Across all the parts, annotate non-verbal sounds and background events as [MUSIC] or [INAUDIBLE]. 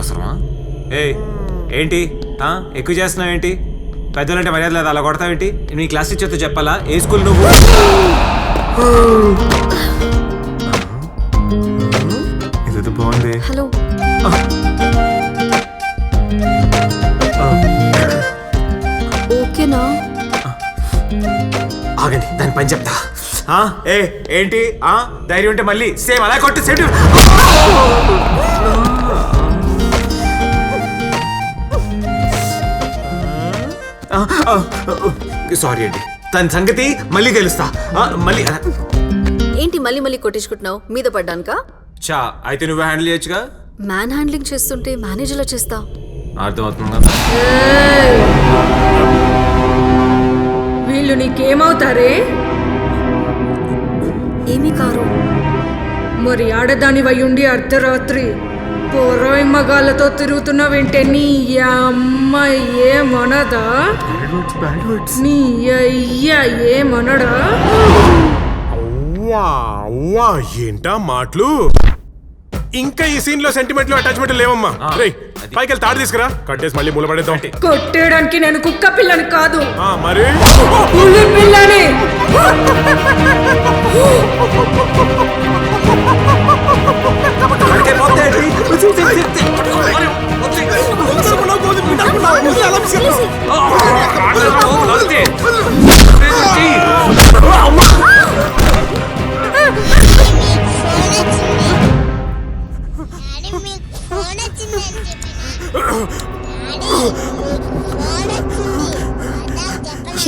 అవసరమా? ఏ ఏంటి? ఆ? ఎక్కువ చేస్తున్నావు ఏంటి? పెద్దలంటే మర్యాద లేదు అలా కొడతావేంటి నీ క్లాస్ టీచర్తో చెప్పాలా? ఏ స్కూల్ నువ్వు? బాగుంది. హలో. ఓకేనా? ఆగండి దాని పని చెప్తా. ఆ? ఏ ఏంటి? ఆ ధైర్యం ఉంటే మళ్ళీ సేమ్ అలా కొట్టు సెట్ సారీ అండి. దాని సంగతి మళ్ళీ తెలుస్తా. మళ్ళీ ఏంటి మళ్ళీ మళ్ళీ కొట్టించుకుంటున్నావు? మీద పడ్డానుకా? చా అయితే నువ్వే హ్యాండిల్ చేయొచ్చుగా? మ్యాన్ హ్యాండ్లింగ్ చేస్తుంటే మేనేజర్లా చేస్తావు అర్థమవుతుంది? కదా వీళ్ళు నీకేమవుతారే? ఏమీ కారు? మరి ఆడదాని ఉండి అర్ధరాత్రి పొరోయ్ మగాళ్ళతో తిరుగుతున్న వెంటే నీ అమ్మ ఏమనదా నీ అయ్య ఏమనడా అవ్వా అవ్వా ఏంటా మాటలు? ఇంకా ఈ సీన్లో సెంటిమెంట్లు అటాచ్మెంట్ లేవమ్మా. అది. పైకి వెళ్ళి తాడు తీసుకురా. కట్టేసి మళ్ళీ మూల పడేద్దాం కొట్టేయడానికి నేను కుక్క పిల్లని కాదు. ఆ, మరి? పులి పిల్లని. [LAUGHS]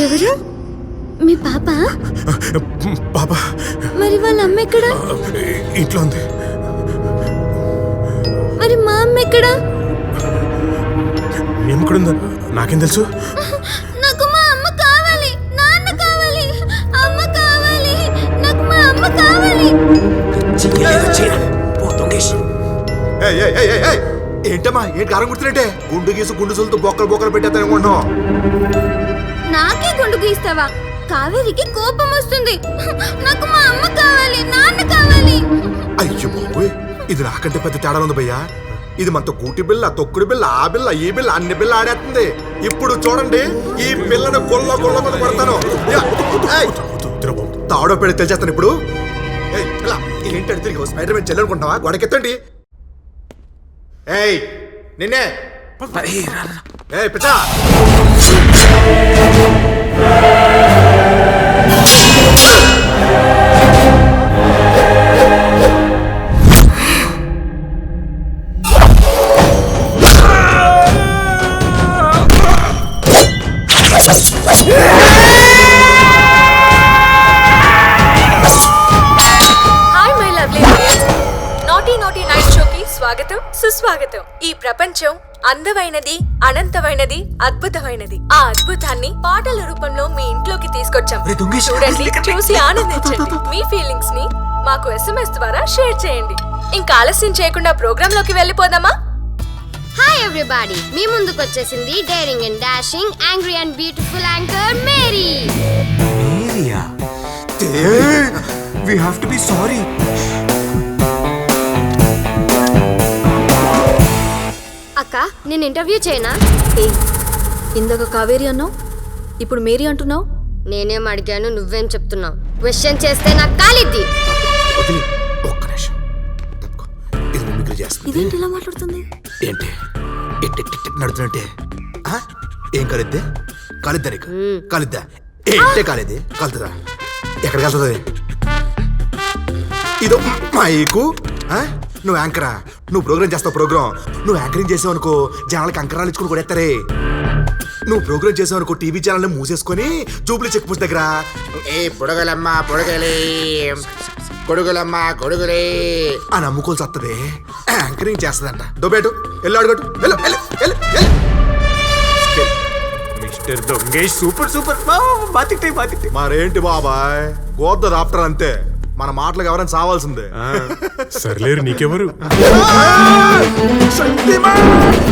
ఎవరు? మీ పాప? బాబా మరి వాళ్ళ అమ్మ ఎక్కడ? ఇంట్లో ఉంది. మరి మా అమ్మ ఎక్కడ? ఏమక్కడుందా నాకేం తెలుసు? నాకు మా అమ్మ కావాలి. నాన్న కావాలి. అమ్మ కావాలి. నాకు మా అమ్మ కావాలి. ఏయ్, ఏయ్, ఏయ్, ఏయ్, ఏయ్. ఏంటమ్మా ఏంటి కారం గుర్తున్నట్టే? గుండు గీసు గుండు సులుతూ బొక్కలు బొక్కలు పెట్టేస్తాను అనుకుంటున్నావు. నాకే గుండు గీస్తావా? కావేరికి కోపం వస్తుంది. నాకు మా అమ్మ కావాలి నాన్న కావాలి. అయ్యో బాబోయ్. ఇది నాకంటే పెద్ద తేడా ఉంది భయ్యా. ఇది మనతో కూటి బిల్ల తొక్కుడు బిల్ల ఆ బిల్ల ఈ బిల్ల అన్ని బిల్ల ఆడేస్తుంది. ఇప్పుడు చూడండి ఈ పిల్లను గొల్ల గొల్ల మీద కొడతాను. బాబు. తాడో పెడి తెలిచేస్తాను ఇప్పుడు. ఏంటంటే తిరిగి స్పైడర్ మ్యాన్ చెల్లనుకుంటావా గొడకెత్తండి ఏయ్ నిన్నే. ఏయ్ పిచ్చా. ఈ ప్రపంచం అందమైనది అనంతమైనది అద్భుతమైనది. ఆ అద్భుతాన్ని పాటల రూపంలో మీ ఇంట్లోకి తీసుకొచ్చాం. చూడండి చూసి ఆనందించండి. మీ ఫీలింగ్స్ని మాకు ఎస్ఎంఎస్ ద్వారా షేర్ చేయండి. ఇంకా ఆలస్యం చేయకుండా ప్రోగ్రామ్లోకి వెళ్ళిపోదామా? హాయ్ ఎవ్రీబాడీ మీ ముందుకు వచ్చేసింది daring and dashing angry and beautiful anchor Mary we have to be sorry అక్క నేను ఇంటర్వ్యూ చేయనా? ఏ ఇందాక కావేరి అన్నావు? ఇప్పుడు మేరీ అంటున్నావు? నేనేం అడిగాను నువ్వేం చెప్తున్నావు? క్వశ్చన్ చేస్తే నాకు కాలిద్ది. వదిలి ఒక్క నిమిషం. తప్పుకో. ఇది మిమిక్రీ చేస్తుంది. ఇదేంటి ఇలా మాట్లాడుతుంది? ఏంటి? నడుతున్నట్టే ఆ? ఏం కాలిద్దే? కాలిద్దా నీకు? కాలిద్దా? ఏంటే కాలేది? కలుతుందా? ఎక్కడికి వెళ్తుంది ఇదో మైకు ఆ? నువ్వు యాంకరా. నువ్వు ప్రోగ్రామ్ చేస్తావు ప్రోగ్రామ్ నువ్వు యాంకరింగ్ చేసావు అనుకో జనాలకి అంకరాలు ఇచ్చుకుని కొడేస్తారే. నువ్వు ప్రోగ్రామ్ చేసావు అనుకో టీవీ ఛానల్ మూసేసుకొని జూబ్లీ చెక్ పోస్ట్ దగ్గర. ఏ పొడగలమ్మ పొడగలే. కొడుగులమ్మ కొడుగులే అని అమ్ముకోవాల్సి వస్తుంది యాంకరింగ్ చేస్తుందంట. దొబేటు వెళ్ళు అడుగట్టు వెళ్ళు వెళ్ళు వెళ్ళు వెళ్ళు మిస్టర్ దొంగేష్ సూపర్ సూపర్. బాతిట్టే బాతిట్టే మరేంటి బాబాయ్? గోద్ద ఆఫ్టర్ అంతే. మన మాటలకు ఎవరైనా సావాల్సిందే. సర్లేరు నీకెవరు? శక్తిమాన్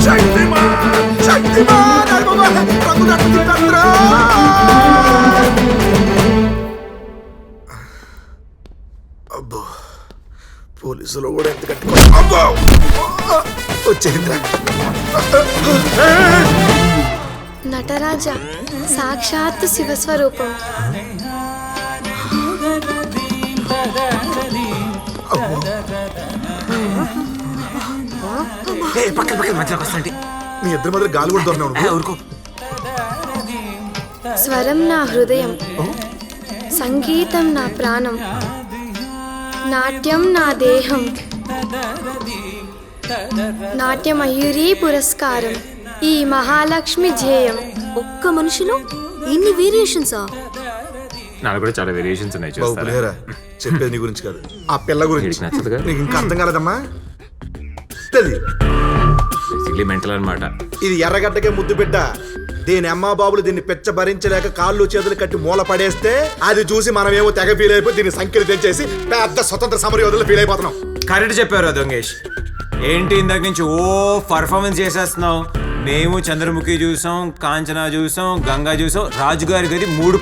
శక్తిమాన్ శక్తిమాన్ అయ్ బాబా, రంగు నట్టు తిప్పేస్తురా. అబ్బో పోలీసులు కూడా ఎంత అబ్బో! వచ్చేంద్ర నటరాజ సాక్షాత్ శివస్వరూపం. పక్కన పక్కన మధ్యలోకి మీ ఇద్దరి మధ్య గాలి కూడా ఊరుకో. స్వరం నా హృదయం సంగీతం నా ప్రాణం నాట్యం నా దేహం నాట్యమయూరీ పురస్కారం ఈ మహాలక్ష్మి ధ్యేయం. ఒక్క మనిషిలో ఇన్ని వేరియేషన్సా నాకు కూడా చాలా వేరియేషన్స్ ఉన్నాయి చూస్తారా? చెప్పేది నీ గురించి కాదు. ఆ పిల్ల గురించి? నీకు ఇంకా అర్థం కాలేదమ్మా? తెలియదు బేసిక్లీ మెంటల్ అనమాట ఇది ఎర్రగడ్డకే ముద్దు బిడ్డ. దీని అమ్మా బాబులు దీన్ని పెచ్చ భరించలేక కాళ్ళు చేతులు కట్టి మూల పడేస్తే అది చూసి మనమేమో తెగ ఫీల్ అయిపోయి దీన్ని సంఖ్యలు తెచ్చేసి పెద్ద స్వతంత్ర సమరయోధులు ఫీల్ అయిపోతున్నాం. కరెక్ట్ చెప్పారు దొంగేష్. ఏంటి ఇందాక నుంచి ఓ పర్ఫార్మెన్స్ చేసేస్తున్నావు? మేము చంద్రముఖి చూసాం కాంచనా చూసాం గంగా చూసాం రాజుగారి గది మూడు